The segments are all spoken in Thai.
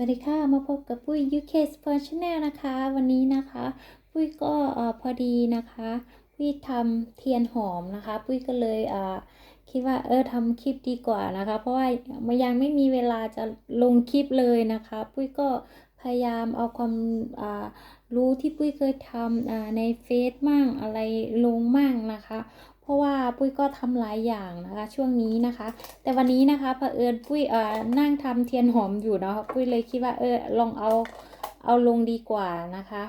วัสดีค่ะ มาพบกับปุ้ย UK Sport Channel นะคะ วันนี้นะคะ ปุ้ยก็พอดีนะคะ ปุ้ยทำเทียนหอมนะคะ ปุ้ยก็เลยคิดว่าเออทำคลิปดีกว่านะคะ เพราะว่ามันยังไม่มีเวลาจะลงคลิปเลยนะคะ ปุ้ยก็ พยายามเอาความอ่ารู้ที่ปุ้ยเคยทำอ่าในเฟซมั่งอะไรลงมั่งนะคะ เพราะว่าปุ้ยก็ทำหลายอย่างนะคะ ช่วงนี้นะคะ แต่วันนี้นะคะเผอิญปุ้ยอ่อนั่งทำเทียนหอมอยู่เนาะปุ้ยเลยคิดว่าเออลองเอาเอาลงดีกว่านะคะ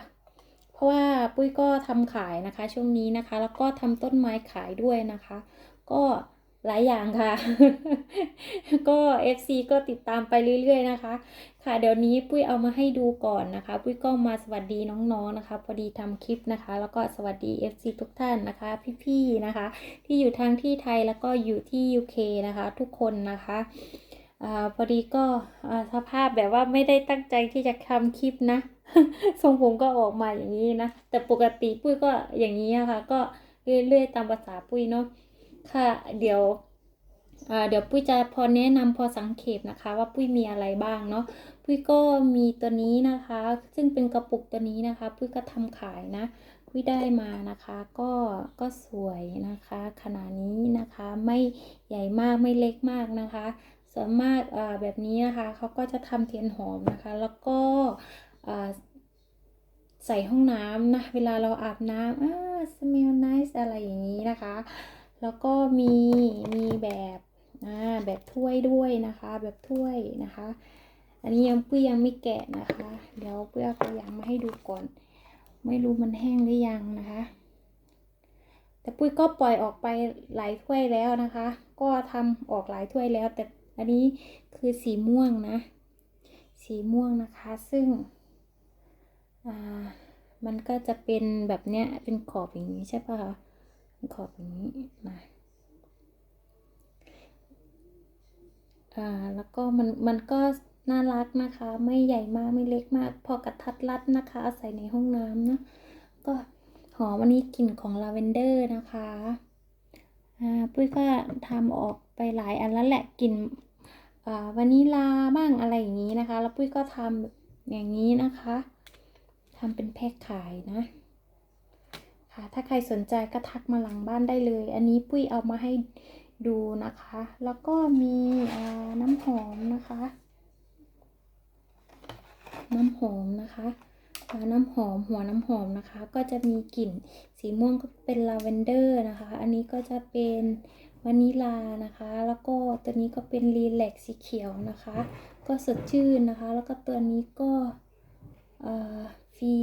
เพราะว่าปุ้ยก็ทำขายนะคะ ช่วงนี้นะคะ แล้วก็ทำต้นไม้ขายด้วยนะคะ ก็ หลายอย่างค่ะ ก็ FC ก็ติดตามไปเรื่อยๆนะคะ ค่ะเดี๋ยวนี้ปุ้ยเอามาให้ดูก่อนนะคะ ปุ้ยก็มาสวัสดีน้องๆนะคะ พอดีทำคลิปนะคะ แล้วก็สวัสดี FC ทุกท่านนะคะ พี่ๆนะคะ ที่อยู่ทางที่ไทยแล้วก็อยู่ที่ UK นะคะ ทุกคนนะคะอาพอดีก็สภาพแบบว่าไม่ได้ตั้งใจที่จะทำคลิปนะทรงผมก็ออกมาอย่างนี้นะ แต่ปกติปุ้ยก็อย่างนี้อะค่ะ ก็เรื่อยๆตามภาษาปุ้ยเนาะ ค่ะ เดี๋ยวเดี๋ยวปุ้ยจะพอแนะนำพอสังเขปนะคะ ว่าปุ้ยมีอะไรบ้างเนาะปุ้ยก็มีตัวนี้นะคะ ซึ่งเป็นกระปุกตัวนี้นะคะ ปุ้ยก็ทำขายนะปุ้ยได้มานะคะ ก็ก็สวยนะคะ ขนาดนี้นะคะไม่ใหญ่มากไม่เล็กมากนะคะส่วนมากอ่าแบบนี้นะคะเขาก็จะทำเทียนหอมนะคะ แล้วก็ใส่ห้องน้ำนะเวลาเราอาบน้ำอ่า smell nice อะไรอย่างนี้นะคะ แล้วก็มีมีแบบอ่าแบบถ้วยด้วยนะคะ แบบถ้วยนะคะ อันนี้ยังปุ้ยยังไม่แกะนะคะ เดี๋ยวปุ้ยเอาตัวอย่างมาให้ดูก่อน ไม่รู้มันแห้งหรือยังนะคะ แต่ปุ้ยก็ปล่อยออกไปหลายถ้วยแล้วนะคะ ก็ทำออกหลายถ้วยแล้ว แต่อันนี้คือสีม่วงนะ สีม่วงนะคะซึ่งอ่ามันก็จะเป็นแบบเนี้ยเป็นขอบอย่างนี้ใช่ปะคะ ขอบนี้มาอ่าแล้วก็มันมันก็น่ารักนะคะ ไม่ใหญ่มากไม่เล็กมาก พอกระทัดรัดนะคะ ใส่ในห้องน้ำนะก็หอมอันนี้กลิ่นของลาเวนเดอร์นะคะอ่าปุ้ยก็ทำออกไปหลายอันแล้วแหละกลิ่นอ่าวานิลาบ้างอะไรอย่างนี้นะคะ แล้วปุ้ยก็ทำอย่างนี้นะคะทำเป็นแพ็คขายนะ ค่ะ ถ้าใครสนใจก็ทักมาหลังบ้านได้เลย อันนี้ปุ้ยเอามาให้ดูนะคะ แล้วก็มีน้ำหอมนะคะ น้ำหอมนะคะน้ำหอมหัวน้ำหอมนะคะ ก็จะมีกลิ่นสีม่วงก็เป็นลาเวนเดอร์นะคะ อันนี้ก็จะเป็นวานิลานะคะ แล้วก็ตัวนี้ก็เป็นรีแลกสีเขียวนะคะ ก็สดชื่นนะคะ แล้วก็ตัวนี้ก็ฟี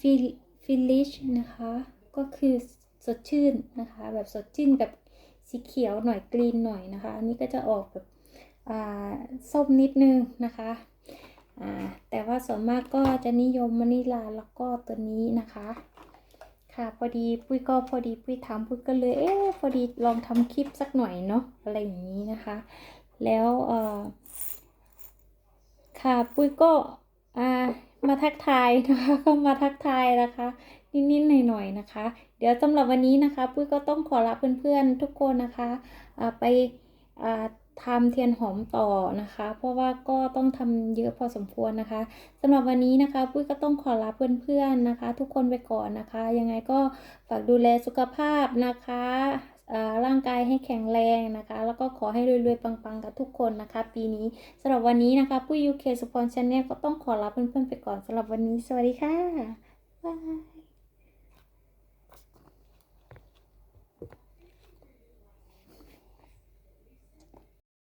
ฟี ฟิลิชนะคะ ก็คือสดชื่นนะคะ แบบสดชื่นแบบสีเขียวหน่อยกรีนหน่อยนะคะ อันนี้ก็จะออกแบบอ่าส้มนิดนึงนะคะอ่าแต่ว่าส่วนมากก็จะนิยมมะนิลาแล้วก็ตัวนี้นะคะ ค่ะพอดีปุ้ยก็พอดีปุ้ยทำปุ้ยก็เลยเอ๊ะพอดีลองทำคลิปสักหน่อยเนาะอะไรอย่างนี้นะคะ แล้วเออค่ะปุ้ยก็อ่า มาทักทายนะคะก็มาทักทายนะคะ นิดๆหน่อยๆนะคะ เดี๋ยวสำหรับวันนี้นะคะปุ้ยก็ต้องขอลาเพื่อนๆทุกคนนะคะไปทำเทียนหอมต่อนะคะ เพราะว่าก็ต้องทำเยอะพอสมควรนะคะสำหรับวันนี้นะคะปุ้ยก็ต้องขอลาเพื่อนๆนะคะ ทุกคนไปก่อนนะคะ ยังไงก็ฝากดูแลสุขภาพนะคะ ร่างกายให้แข็งแรงนะคะ แล้วก็ขอให้รวยๆ ปังๆ กับทุกคนนะคะ ปีนี้สำหรับวันนี้นะคะปุ้ยยูเคสปอนชแนลก็ต้องขอลาเพื่อนๆไปก่อนสำหรับวันนี้ สวัสดีค่ะบาย